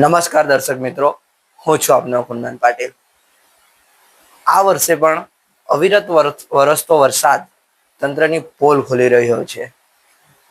નમસ્કાર દર્શક મિત્રો, હું છું આપનો કુંદન પાટીલ. આ વર્ષે પણ અવિરત વરસ- વરસતો વરસાદ તંત્રની પોલ ખોલી રહ્યો છે.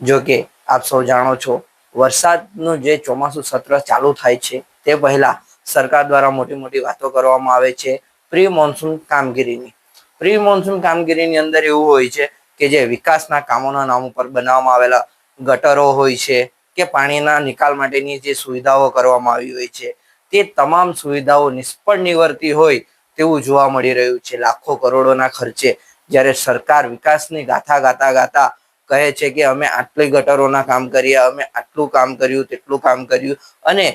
જો કે આપ સૌ જાણો છો, વરસાદનું જે ચોમાસું સત્ર ચાલુ થાય છે, તે પહેલા સરકાર દ્વારા મોટી મોટી વાતો કરવામાં આવે છે, પ્રી મોન્સૂન કામગીરીની. પ્રી મોન્સૂન કામગીરીની અંદર એવું હોય છે કે જે વિકાસના કામોના નામ ઉપર બનાવવામાં આવેલા ગટરો હોય છે કે પાણીના નિકાલ માટેની જે સુવિધાઓ કરવામાં આવી હોય છે, તે તમામ સુવિધાઓ નિષ્ફળ નિવર્તી હોય તેવું જોવા મળી રહ્યું છે. લાખો કરોડોના ખર્ચે જ્યારે સરકાર વિકાસની ગાથા ગાતા ગાતા કહે છે કે અમે આટલી ગટરોના કામ કર્યા અમે આટલું કામ કર્યું, તેટલું કામ કર્યું અને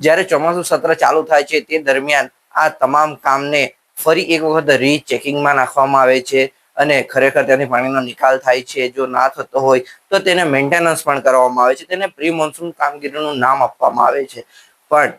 જ્યારે ચોમાસું સત્ર ચાલુ થાય છે તે દરમિયાન આ તમામ કામને ફરી એક વખત રીચેકિંગમાં નાખવામાં આવે છે. અને ખરેખર ત્યાંથી પાણીનો નિકાલ થાય છે, જો ના થતો હોય તો તેને મેન્ટેનન્સ પણ કરવામાં આવે છે. તેને પ્રી મોન્સૂન કામગીરીનું નામ આપવામાં આવે છે. પણ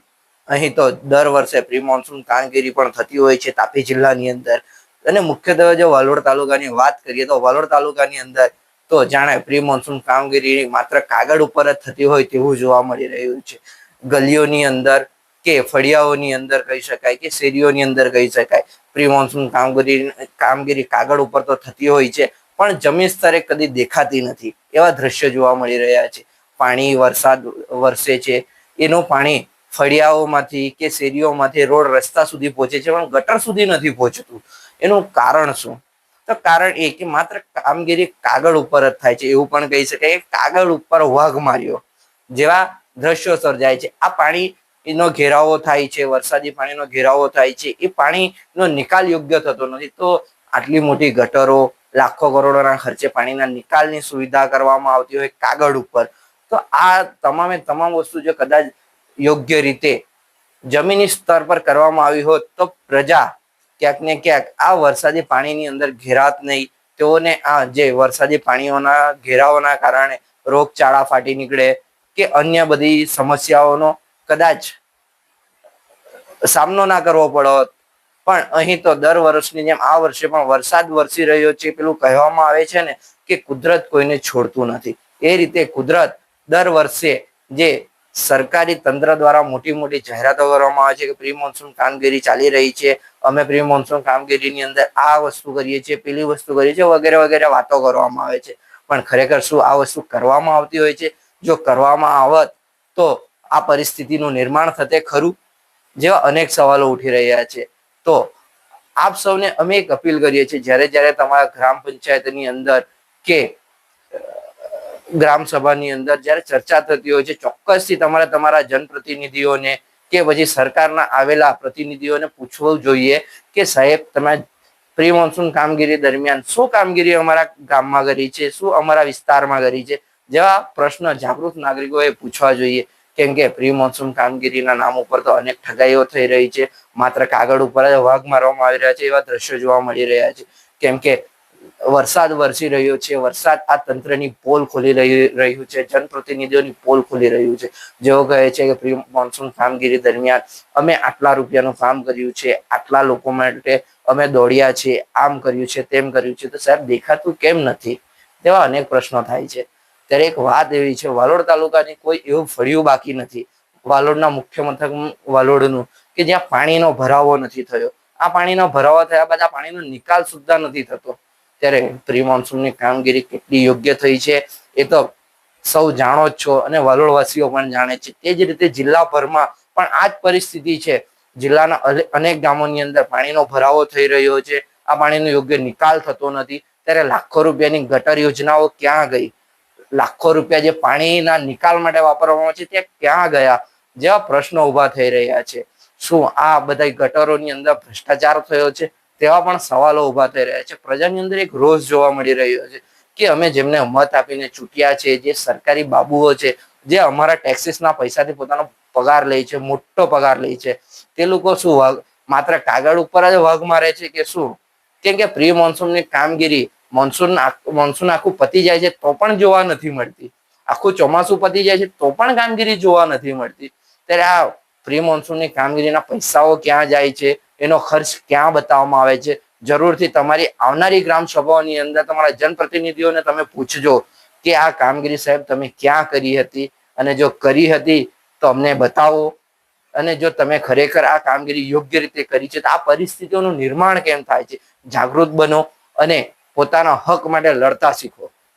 અહીં તો દર વર્ષે પ્રી મોન્સૂન કામગીરી પણ થતી હોય છે તાપી જિલ્લાની અંદર. અને મુખ્યત્વે જો વાલોડ તાલુકાની વાત કરીએ તો વાલોડ તાલુકાની અંદર તો જાણે પ્રી મોન્સૂન કામગીરી માત્ર કાગળ ઉપર જ થતી હોય તેવું જોવા મળી રહ્યું છે. ગલીઓની અંદર કે ફળિયાઓની અંદર કહી શકાય કે શેરીઓની અંદર કહી શકાય. પ્રી મોન્સૂન કામગીરી કામગીરી કાગળ ઉપર તો થતી હોય છે, પણ જમીન સ્તરે કદી દેખાતી નથી. એવા દ્રશ્યો જોવા મળી રહ્યા છે. પાણી વરસાદ વરસે છે. એનું પાણી ફળિયાઓમાંથી કે શેરીઓમાંથી રોડ રસ્તા સુધી પહોંચે છે, પણ ગટર સુધી નથી પહોંચતું. એનું કારણ શું? તો કારણ એ કે માત્ર કામગીરી કાગળ ઉપર જ થાય છે. એવું પણ કહી શકાય કાગળ ઉપર વાઘ માર્યો. જેવા દ્રશ્યો સર્જાય છે. આ પાણી એનો ઘેરાવો થાય છે, વરસાદી પાણીનો ઘેરાવો થાય છે, એ પાણીનો નિકાલ યોગ્ય થતો નથી. તો આટલી મોટી ગટરો, લાખો કરોડોના ખર્ચે પાણીના નિકાલની સુવિધા કરવામાં આવતી હોય કાગળ ઉપર, તો આ તમામે તમામ વસ્તુ જો કદાચ યોગ્ય રીતે જમીની સ્તર પર કરવામાં આવી હોત, તો પ્રજા ક્યાંક ને ક્યાંક આ વરસાદી પાણીની અંદર ઘેરાત નહીં. તેઓને આ જે વરસાદી પાણીઓના ઘેરાઓના કારણે રોગચાળા ફાટી નીકળે કે અન્ય બધી સમસ્યાઓનો કદાચ સામનો ના કરવો પડત પણ અહીં તો દર વર્ષની જેમ આ વર્ષે પણ વરસાદ વરસી રહ્યો છે પેલું કહેવામાં આવે છે ને કે કુદરત કોઈને છોડતું નથી. એ રીતે કુદરત દર વર્ષે જે સરકારી તંત્ર દ્વારા મોટી મોટી જાહેરાતો કરવામાં આવે છે કે પ્રી મોન્સૂન કામગીરી ચાલી રહી છે, અમે પ્રી મોન્સૂન કામગીરીની અંદર આ વસ્તુ કરીએ છીએ, પેલી વસ્તુ કરીએ છીએ, વગેરે વગેરે વાતો કરવામાં આવે છે. પણ ખરેખર શું આ વસ્તુ કરવામાં આવતી હોય છે? જો કરવામાં આવત તો આ પરિસ્થિતિનું નિર્માણ થતે ખરું? જેવા અનેક સવાલો ઉઠી રહ્યા છે. તો આપ સૌને અમે એક અપીલ કરીએ છીએ, જ્યારે જ્યારે તમારા ગ્રામ પંચાયતની અંદર કે ગ્રામ સભાની અંદર જ્યારે ચર્ચા થતી હોય છે, ચોક્કસથી તમારે તમારા જનપ્રતિનિધિઓને કે પછી સરકારના આવેલા પ્રતિનિધિઓને પૂછવું જોઈએ કે સાહેબ, તમે પ્રી મોન્સૂન કામગીરી દરમિયાન શું કામગીરી અમારા ગામમાં કરી છે, શું અમારા વિસ્તારમાં કરી છે? જેવા પ્રશ્ન જાગૃત નાગરિકોએ પૂછવા જોઈએ. કેમ કે પ્રી મોન્સૂન કામગીરીના નામ ઉપર તો અનેક ઠગાઈઓ થઈ રહી છે. માત્ર કાગળ ઉપર જ વાઘ મારવામાં આવી રહ્યા છે એવા દ્રશ્યો જોવા મળી રહ્યા છે. કેમ કે વરસાદ વરસી રહ્યો છે. વરસાદ આ તંત્રની પોલ ખોલી રહી- રહ્યું છે. જનપ્રતિનિધિઓની પોલ ખોલી રહ્યું છે. જેઓ કહે છે કે પ્રી મોન્સૂન કામગીરી દરમિયાન અમે આટલા રૂપિયાનું કામ કર્યું છે. આટલા લોકો માટે અમે દોડ્યા છે. આમ કર્યું છે, તેમ કર્યું છે. તો સાહેબ, દેખાતું કેમ નથી? તેવા અનેક પ્રશ્નો થાય છે. ત્યારે એક વાત એવી છે, વાલોડ તાલુકાની કોઈ એવું ફળિયું બાકી નથી. વાલોડના મુખ્ય મથક વાલોડનું, કે જ્યાં પાણીનો ભરાવો નથી થયો. આ પાણીનો ભરાવો થયા બાદ આ પાણીનો નિકાલ સુદ્ધા નથી થતો. ત્યારે પ્રી મોન્સૂનની કામગીરી કેટલી યોગ્ય થઈ છે, એ તો સૌ જાણો જ છો અને વાલોડવાસીઓ પણ જાણે છે. તે જ રીતે જિલ્લાભરમાં પણ આ જ પરિસ્થિતિ છે. જિલ્લાના અનેક ગામોની અંદર પાણીનો ભરાવો થઈ રહ્યો છે. આ પાણીનો યોગ્ય નિકાલ થતો નથી. ત્યારે લાખો રૂપિયાની ગટર યોજનાઓ ક્યાં ગઈ? લાખો રૂપિયા જે પાણીના નિકાલ માટે વાપરવામાં આવે છે તે ક્યાં ગયા? જેવા પ્રશ્નો ઊભા થઈ રહ્યા છે. શું આ બધા ગટરોની અંદર ભ્રષ્ટાચાર થયો છે? તેવા પણ સવાલો ઊભા થઈ રહ્યા છે. પ્રજાની અંદર એક રોષ જોવા મળી રહ્યો છે કે અમે જેમને મત આપીને ચૂંટ્યા છે, જે સરકારી બાબુઓ છે, જે અમારા ટેક્સીસના પૈસાથી પોતાનો પગાર લે છે, મોટો પગાર લે છે, તે લોકો શું માત્ર કાગળ ઉપર જ વગ મારે છે કે શું? કેમ કે પ્રી મોન્સૂનની કામગીરી મોન્સૂન મોન્સૂન આખું પતી જાય છે તો પણ જોવા નથી મળતી. આખું ચોમાસું પતી જાય છે તો પણ કામગીરી જોવા નથી મળતી. ત્યારે આ પ્રી મોન્સૂનની કામગીરીના પૈસાઓ ક્યાં જાય છે, એનો ખર્ચ ક્યાં બતાવવામાં આવે છે, જરૂરથી તમારી આવનારી ગ્રામ સભાઓની અંદર તમારા જનપ્રતિનિધિઓને તમે પૂછજો કે આ કામગીરી સાહેબ તમે ક્યાં કરી હતી અને જો કરી હતી તો અમને બતાવો અને જો તમે ખરેખર આ કામગીરી યોગ્ય રીતે કરી છે તો આ પરિસ્થિતિઓનું નિર્માણ કેમ થાય છે? જાગૃત બનો અને પોતાના હક માટે લડતા શીખો.